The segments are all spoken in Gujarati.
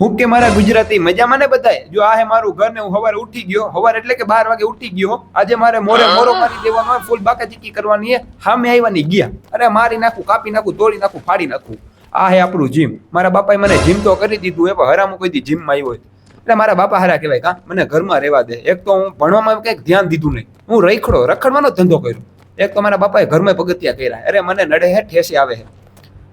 હું કે મારા ગુજરાતી મજામાં ને બધાય? જો આ હે મારું ઘર ને હું સવારે ઉઠી ગયો સવારે એટલે કે બાર વાગે ઉઠી ગયો આજે મારે મોરે મોરો મારી દેવાનો હોય ફૂલ બાકા ચીકી કરવાની હે સામે આવ્યા ગયા. અરે મારી નાખું કાપી નાખું તોડી નાખું ફાડી નાખું. આ હે આપણું જીમ. મારા બાપાએ મને જીમ તો કરી દીધું એ પણ હરામું કોઈ દી જીમમાં આવ્યો હોય. એટલે મારા બાપા હારા કહેવાય કા મને ઘરમાં રહેવા દે. એક તો હું ભણવામાં કંઈક ધ્યાન દીધું નહીં. હું રખડો રખડવાનો ધંધો કર્યો. એક તો મારા બાપાએ ઘરમાં પગથિયા કર્યા. અરે મને નડે હે ઠેસી આવે હે.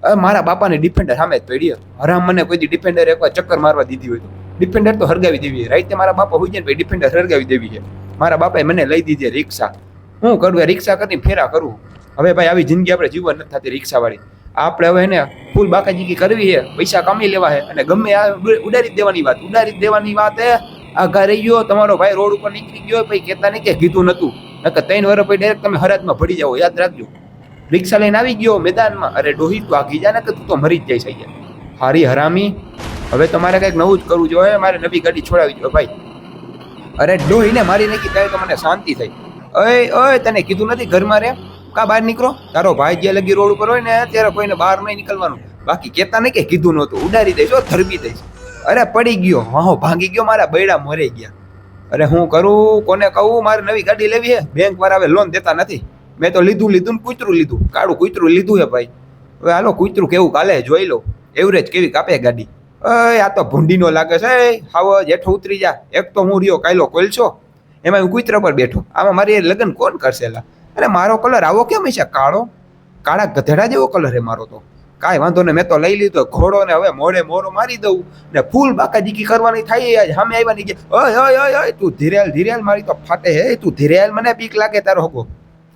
મારા બાપાને ડિફેન્ડર સામે જ પડી હરામ મને કોઈ ડિફેન્ડર એકવાર ચક્કર મારવા દીધી હોય તો. ડિફેન્ડર તો હરગાવી દેવી છે. રાઈતે મારા બાપા હોય છે ભાઈ ડિફેન્ડર હરગાવી દેવી છે. મારા બાપાએ મને લઈ દીધી રિક્ષા. હું કરું રિક્ષા કરીને ફેરા કરું. હવે ભાઈ આવી જિંદગી આપણે જીવન નથી થતી રિક્ષાવાળી. આપણે હવે એને ફૂલ બાકાજીકી કરવી છે. પૈસા કમાઈ લેવા છે. અને ગમે આ ઉડારી દેવાની વાત. ઉડારી દેવાની વાત આ ઘરે ગયો. તમારો ભાઈ રોડ ઉપર નીકળી ગયો ભાઈ કહેતા નહીં કે કીધું નહોતું નકર ત્રણ વર્ષ પછી ડાયરેક્ટ તમે હરાજમાં ભળી જાઓ. યાદ રાખજો. રિક્ષા લઈને આવી ગયો, મેદાનમાં. અરે, ડોહી, તું આગી જા ને કે તું તો મરી જ જઈશ અહીંયા? હારી હરામી. હવે તમારે કંઈક નવું જ કરવું જોઈએ મારે નવી ગાડી છોડાવી જોઈએ, ભાઈ. અરે, ડોહીને મારી નાખી, ત્યારે તો મને શાંતિ થઈ. અય અય, તને કીધું નથી ઘરમાં રે? કા બહાર નીકળો? તારો ભાઈ જે લગી રોડ ઉપર હોય ને, ત્યારે કોઈને બહાર નહીં નીકળવાનું. બાકી કહેતા નહીં કે કીધું નહોતું, ઉડાડી દઈશ ધરબી દઈશ. અરે, પડી ગયો હા ભાંગી ગયો, મારા બૈડા મરી ગયા. અરે, હું કરું? કોને કહું? મારે નવી ગાડી લેવી છે બેંક વાળા હવે લોન દેતા નથી. મેં તો લીધું લીધું ને કૂતરું લીધું. કાળું કૂતરું લીધું હે ભાઈ. હવે હાલો, કૂતરું કેવું કાલે? જોઈ લો. એવરેજ કેવી કાપે ગાડી? અય, આ તો ભૂંડીનો લાગે છે હાવ જેઠો ઉતરી જા. એક તો હું રહ્યો કાયલો કોલછો. એમાં હું કૂતરા પર બેઠો. આમાં મારી લગ્ન કોણ કરશે લા? અરે મારો કલર આવો કેમ છે કાળો? કાળા ગધેડા જેવો કલર હે મારો તો. કાંઈ વાંધો ને મેં તો લઈ લીધો. ઘોડો ને હવે મોડે મોરો મારી દઉં. ને ફૂલ બાકાજીકી કરવાની થાય આજ. સામે આવ્યા કે ઓય ઓય ઓય તું ધીરેલ ધીરેલ મારી તો ફાટે હે. તું ધીરેલ મને બીક લાગે તારો હગો.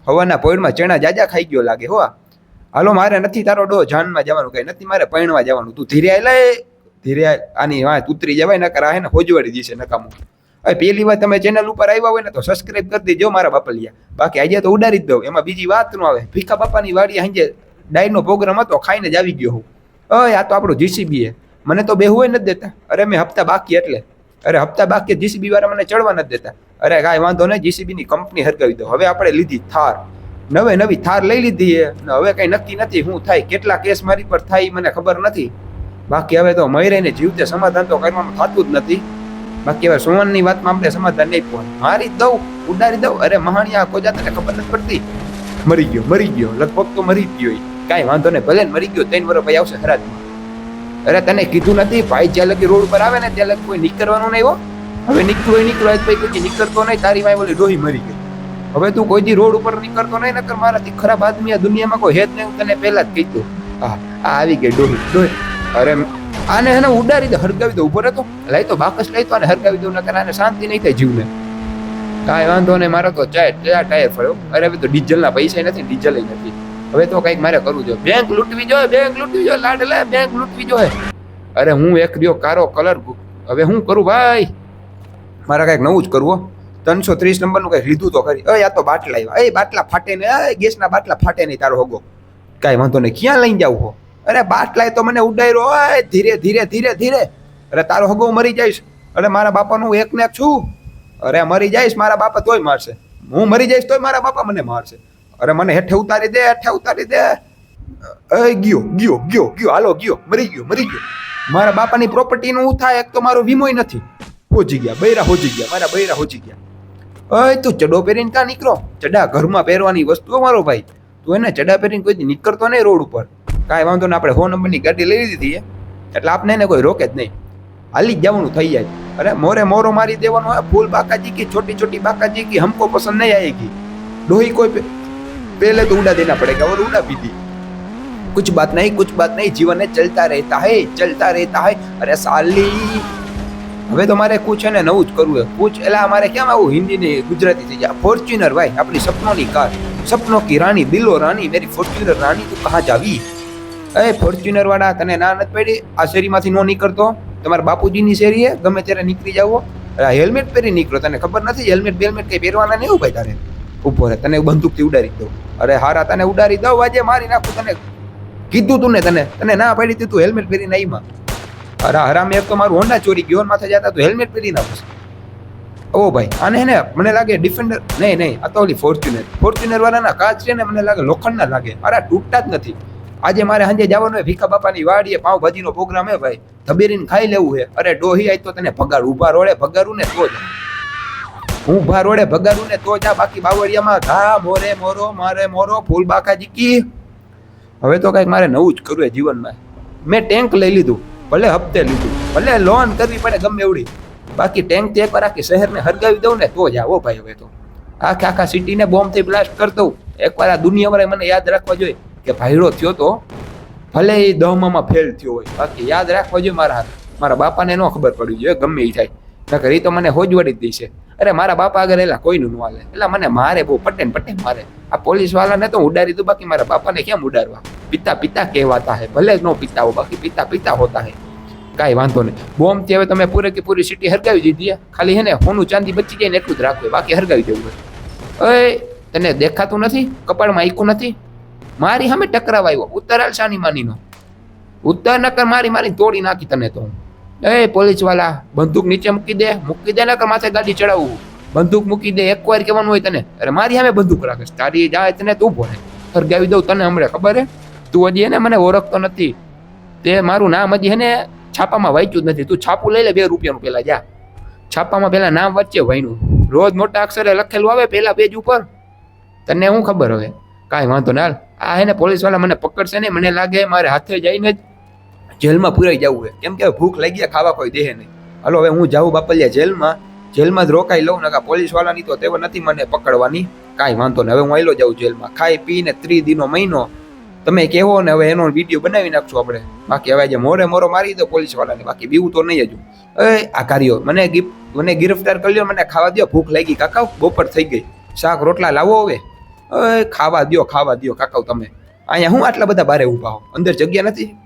હવાના પોઈડમાં ચણા જાજા ખાઈ ગયો લાગે હો હાલો, મારે નથી તારો ડો, જાનમાં જવાનું કઈ નથી, મારે પૈણવા જવાનું. તું ધીરે લે ધીરે. આની વાત ઉતરી જવાય, નકર આ હે ને હોજવાડી દીશે નકામું. હવે પેલી વાર તમે ચેનલ ઉપર આવ્યા હોય ને, તો સબસ્ક્રાઇબ કરી દેજો મારા બાપલિયા. બાકી આજે તો ઉડાડી જ દઉં. એમાં બીજી વાતનું આવે. ભીખા બાપાની વાડી સાંજે ડાયનો પ્રોગ્રામ હતો, ખાઈને જ આવી ગયો હું. અય, આ તો આપણું જીસીબી એ. મને તો બે હોય નથી દેતા. અરે મેં હપ્તા બાકી એટલે. અરે, હપ્તા બાકી જીસીબી વાળા મને ચડવા નથી દેતા. અરે કાંઈ વાંધો નહીં જીસીબીની કંપની હરગાવી દો હવે આપણે લીધી થાર. નવે નવી થાર લઈ લીધી છે હવે કંઈ નક્કી નથી શું થાય, કેટલા કેસ મારી પર થાય મને ખબર નથી. બાકી હવે તો મયરેને જીવતે સમાધાન તો કરવામાં થતું જ નથી. બાકી હવે સુમનની વાતમાં આપણે સમાધાન નહીં પહોંચ મારી દઉં, ઉડાડી દઉં. અરે મહાણિયા કોજા તને ખબર નથી પડતી. મરી ગયો મરી ગયો. લગભગ તો મરી ગયો કાંઈ વાંધો નહીં, ભલે મરી ગયો, ત્રણ વર્ષ પછી આવશે હરાજમાં. અરે તને કીધું નથી ભાઈ જ્યાં લગી રોડ ઉપર આવે ને, ત્યાં લગી કોઈ નીકળવાનું નહીં હો. હવે નીકળું હોય નીકળું હોય પછી કોઈ નીકળતો નહીં, તારી માય બોલી ડોહી મરી ગઈ. હવે તું કોઈ દી રોડ ઉપર નીકળતો નહીં, નકર મારાથી ખરાબ આદમી આ દુનિયામાં કોઈ હેત નહીં તને પહેલા જ કહી દઉં. હા આ આવી ગઈ ડોહી ડોહી. અરે, આને હેને ઉડાડી દે હરગાવી દો ઊભો રહેતો. લઈ તો બાકસ લઈ તો આને હરગાવી દઉં, નકર આને શાંતિ નહીં થાય જીવને. કાંઈ વાંધો નહીં, મારો તો ચાર ટાયર ફર્યો અરે, હવે તો ડીઝલના પૈસા નથી, ડીઝલ નથી. હવે તો કંઈક મારે કરવું જોઈએ. બેંક લૂંટવી જોઈએ, બેંક લૂંટવી જોઈએ લાડલે બેંક લૂંટવી જોઈએ. અરે, હું એક રહ્યો કારો કલર હવે હું કરું, ભાઈ? મારે કંઈક નવું જ કરવું ત્રણસો ત્રીસ નંબરનું કંઈક લીધું તો ખરી. અય, આ તો બાટલા આવ્યા. એ બાટલા ફાટે ને એ ગેસના બાટલા ફાટે નહીં તારો હગો. કાંઈ વાંધો નહીં. ક્યાં લઈને જાવ હો? અરે બાટલાય તો મને ઉડાયરો. એ ધીરે ધીરે ધીરે ધીરે. અરે, તારો હગો હું મરી જઈશ. અરે, મારા બાપાનું એક ને એક છું. અરે, મરી જઈશ, મારા બાપા તોય મારશે. હું મરી જઈશ, તોય મારા બાપા મને મારશે. અરે, મને હેઠે ઉતારી દે, હેઠે ઉતારી દે. એ ગયો ગયો ગયો ગયો. હાલો, ગયો. મરી ગયો મરી ગયો. મારા બાપાની પ્રોપર્ટીનું હું થાય, એક તો મારો વીમોય નથી. હોજી ગયા બૈરા હોજી ગયા મારા બૈરા હોજી ગયા અય તું ચડો પહેરીને ક્યાં નીકળો ચડા ઘરમાં પહેરવાની વસ્તુઓ મારો ભાઈ તું એને ચડા પહેરીને કોઈ દી નીકળતો નહીં રોડ ઉપર કાંઈ વાંધો ને આપણે સો નંબરની ગાડી લઈ લીધી છે એટલે આપણે એને કોઈ રોકે જ નહીં હાલી જ જવાનું થઈ જાય અરે મોરે મોરો મારી દેવાનો હોય ફૂલ બાકાજી કી છોટી છોટી બાકાજી કી हमको पसंद नहीं आएगी डोही कोई पे- पहले तो उड़ा देना पड़ेगा और उड़ा भी दी कुछ बात नहीं कुछ बात नहीं जीवन में चलता रहता है चलता रहता है अरे साली હવે તો મારે કુછ એને નવું જ કરવું છે. કુછ એટલે અમારે કેમ આવું હિન્દી ને ગુજરાતી થઈ જાય? ફોર્ચ્યુનર ભાઈ, આપણી સપનોની કાર. સપનો કી રાણી દિલો રાણી, મેરી ફોર્ચ્યુનર રાણી, તું કહા જાવી? એ ફોર્ચ્યુનર વાળા, તને ના નથી પડી? આ શેરીમાંથી નો નીકળતો? તમારા બાપુજીની શેરી હે? ગમે ત્યારે નીકળી જાવો હેલ્મેટ પહેરી નીકળો. તને ખબર નથી હેલ્મેટ બેલમેટ કઈ પહેરવાના નહીં ભાઈ તારે? ઊભો રહે. તને બંદૂકથી ઉડાડી દઉં. અરે હારા, તને ઉડાડી દઉં. આજે મારી નાખું તને. કીધું તું ને તને. તને ના પાડી તું હેલ્મેટ પહેરીને આવીમાં અરે હરામે એક તો મારું હોન્ડા ચોરી ગયો ને માથે જતા તો હેલ્મેટ પહેરી નાખું ઓ ભાઈ, અને હે ને મને લાગે ડિફેન્ડર નહીં નહીં, આ તો ઓલી ફોર્ચ્યુનર ફોર્ચ્યુનર વાળાના કાચ છે ને મને લાગે લોખંડના લાગે. અરે તૂટતા જ નથી. આજે મારે સાંજે જવાનું હોય ભીખા બાપાની વાડીએ, પાઉભાજીનો પ્રોગ્રામ હે ભાઈ. ધબેરીને ખાઈ લેવું છે અરે ડોહી આજ તો તને ભગાડ, ઊભા રોડે ભગાડું ને તો જ. હું ઊભા રોડે ભગાડું ને તો જા બાકી બાવળિયામાં ઘા, મોરે મોરો, મારે મોરો ફૂલ બાકા જીકી હવે તો કંઈક મારે નવું જ કરવું જીવનમાં. મેં ટેન્ક લઈ લીધું. ભલે હપ્તે લીધું, ભલે લોન કરવી પડે ગમે એવડી. બાકી ટેન્ક તે એકવાર આખી શહેરને હરગાવી દઉં ને તો જ આવો ભાઈ હવે તો. આખા આખા સિટીને બોમ્બથી બ્લાસ્ટ કરતો એકવાર આ દુનિયાવાળાએ મને યાદ રાખવા જોઈએ કે ભાઈડો થયો તો ભલે એ દહમામાં ફેલ થયો હોય, બાકી યાદ રાખવા જોઈએ મારા મારા બાપાને ન ખબર પડવી જોઈએ, ગમે એ થાય. નકર એ તો મને હોજવડી જ દેશે. અરે મારા બાપા આગળ એલા કોઈનું ન હાલે. એટલે મને મારે બહુ પટેન પટેન મારે. આ પોલીસ વાળાને તો ઉડાડી દઉં, બાકી મારા બાપાને કેમ ઉડાડવા? પિતા પિતા કહેવાતા હે. ભલે ન પિતા હો બાકી પિતા પિતા હોતા હે. કાંઈ વાંધો નહીં. બોમ્બથી હવે તમે પૂરે કે પૂરી સિટી હરગાવી દીધી. ખાલી હે ને સોનું ચાંદી બચી જાય ને એટલું જ રાખવું બાકી હરગાવી દેવું હોય તને દેખાતું નથી? કપાળમાં આઈકું નથી? મારી સામે ટકરાવ આવ્યો. ઉત્તરાલ શાની માનીનો. ઉત્તર નકર મારી મારી તોડી નાખી તને તો એ પોલીસવાળા બંદૂક નીચે મૂકી દે. મૂકી દે નકર માથે ગાડી ચડાવવું બંદૂક મૂકી દે. એક વાર કહેવાનું હોય તને. અરે મારી સામે બંદૂક રાખે તારી જાય તને તું ભરે હરગાવી દઉં તને હમણાં. ખબર હે? તું હજી એને મને ઓળખતો નથી. તે મારું નામ હજી એને છાપામાં વાંચ્યું જ નથી. તું છાપું લઈ લે, બે રૂપિયાનું પેલા જા. છાપામાં પેલા નામ વચ્ચે વાયનું. રોજ મોટા અક્ષરે લખેલું આવે પેલા પેજ ઉપર. તને શું ખબર હવે? કાંઈ વાંધો ના આ એને પોલીસવાળા મને પકડશે ને મને લાગે મારે હાથે જઈને જ જેલમાં પુરાઈ જવું છે. કેમ કે ભૂખ લાગી ગયા ખાવા કોઈ દેહે નહીં. હલો, હવે હું જાઉં બાપલિયા જેલમાં. જેલમાં જ રોકાઈ લઉં નકા પોલીસવાળાની તો તેવ નથી મને પકડવાની. કાંઈ વાંધો નહીં હવે હું આવેલો જાઉં જેલમાં. ખાઈ પીને ત્રી દિનો મહિનો તમે કહેવો ને હવે એનો વીડિયો બનાવી નાખશું આપણે. બાકી હવે જે મોરે મોરો મારી દો પોલીસ વાળાને બાકી બીવું તો નહીં હજુ. એ, આ કાર્યો. મને ગિફ્ટ મને ગિરફ્તાર કરી લ્યો મને ખાવા દ્યો. ભૂખ લાગી. કાકા બપોર થઈ ગઈ. શાક, રોટલા લાવો હવે. એ, ખાવા દ્યો ખાવા દ્યો. કાકા તમે. અહીંયા હું આટલા બધા બારે ઊભા હો? અંદર જગ્યા નથી?